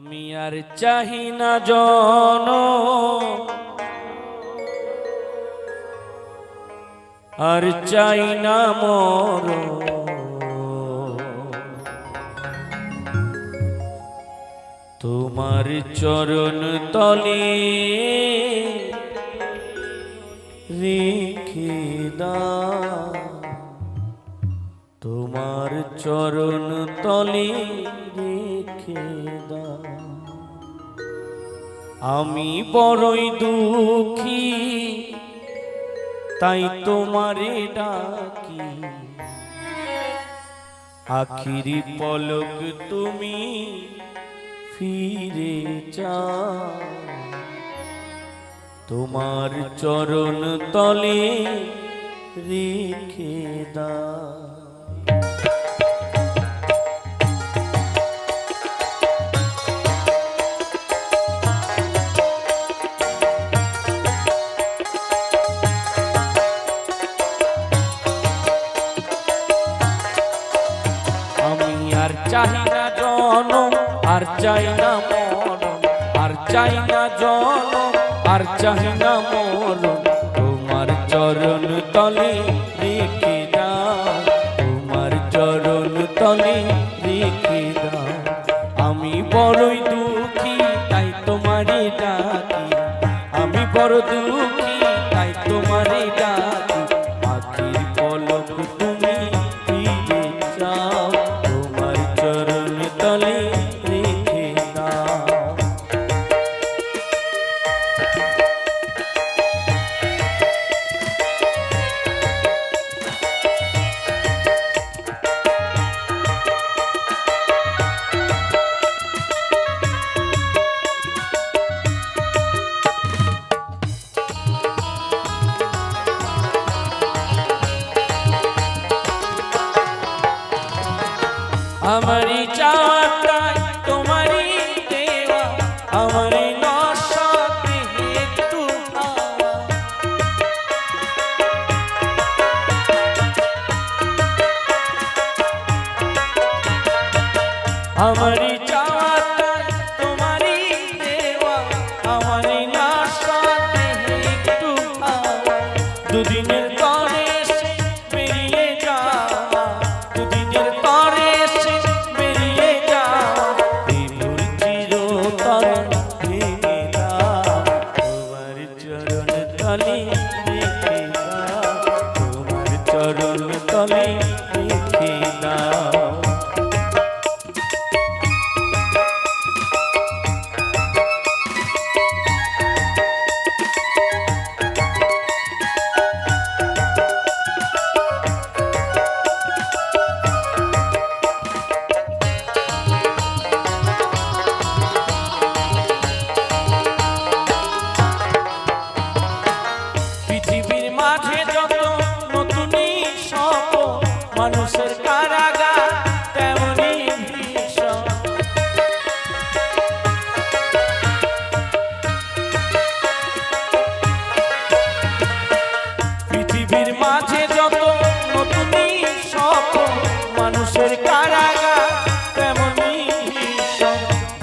আমি আর চাহি না জন। আর চাই না মর। তোমার চরণ তলে রেখে তোমার চরণ তলে রেখে আমি বড়ই দুঃখী, তাই তোমারে ডাকি। আখিরি পলক তুমি ফিরে যাও তোমার চরণ তলে রেখে দাও। চাই না মরণ, আর চাই না জনম, আর চাই না মরণ। তোমার চরণ তলে রেখে দাও, তোমার চরণ তলে রেখে আমি বড়ই দুঃখী, তাই তোমারে ডাকি। আমি বড় দুঃখী gonna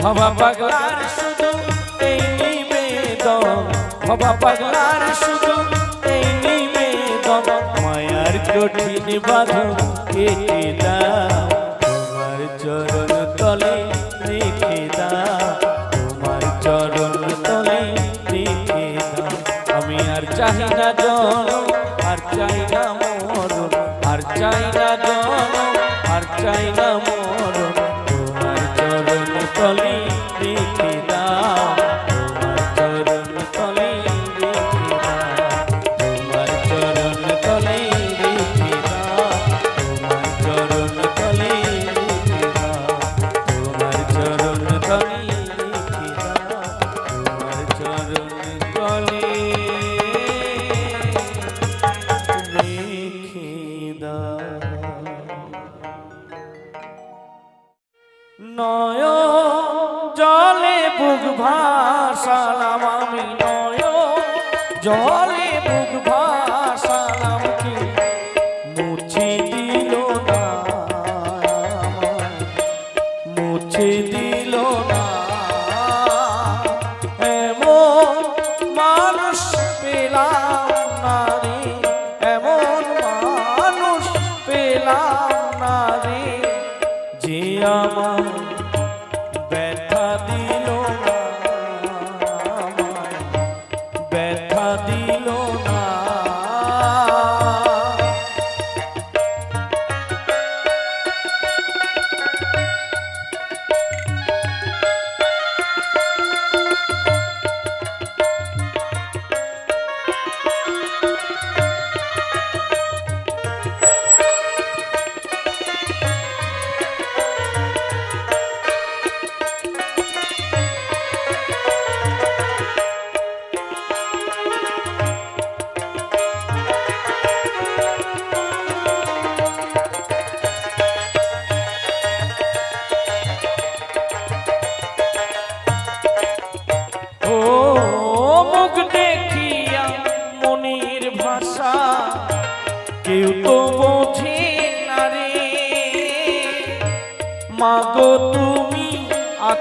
ভাবা পাগলার শুধু এই নিবেদন। ভাবা পাগলার শুধু এই নিবেদন। মায়ার কঠিন বাঁধন কেটে দাও, তোমার চরণ তলে রেখে দাও, তোমার চরণ তলে রেখে দাও। আমি আর চাই না জন, আর চাই না মরণ, আর চাই না জন, আর চাই না বুক ভাসালাম আমি নয় জলে বুক ভাসালাম কি? মুছে দিল না মুছে দিল না। এমন মানুষ পেলাম নারী এমন মানুষ পেলাম নারী জিয়া আমার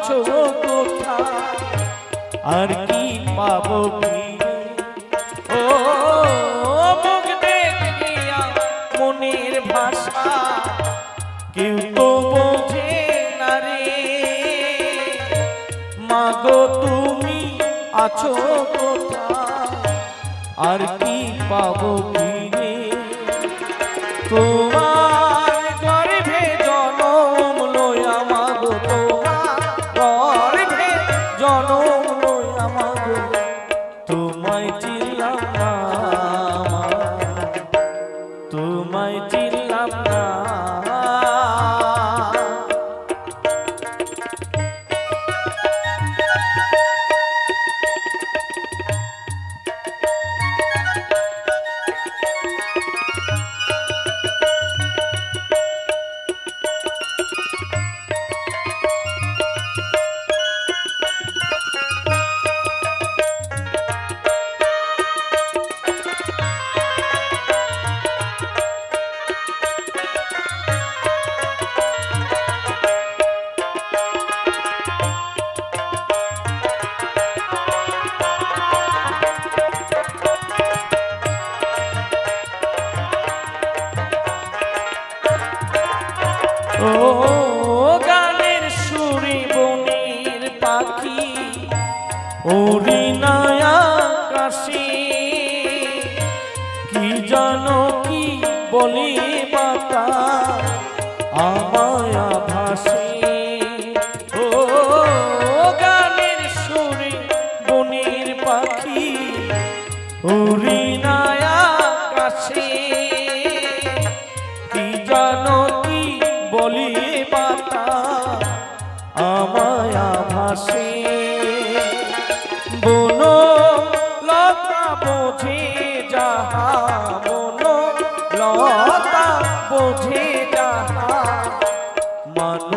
আছো আর কি পাবো মনের ভাষা, কেউ তো বোঝে না রে। তুমি আছো আর কি পাবো ফিরে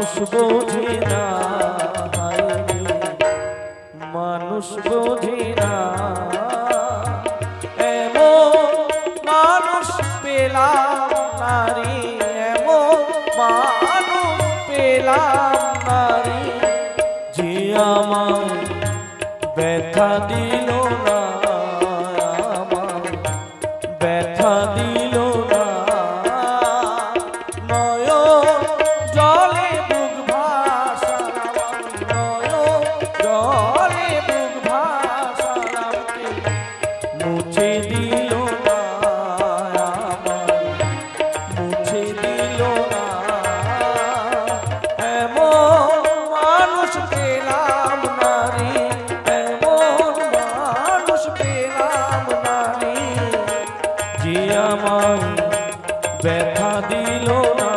মানুষ বোঝে না মানুষ বোঝে না এমন মানুষ পেলাম নারী এমন মানুষ পেলাম নারী যে আমার ব্যথা দিল না যে আমায় ব্যথা দিল না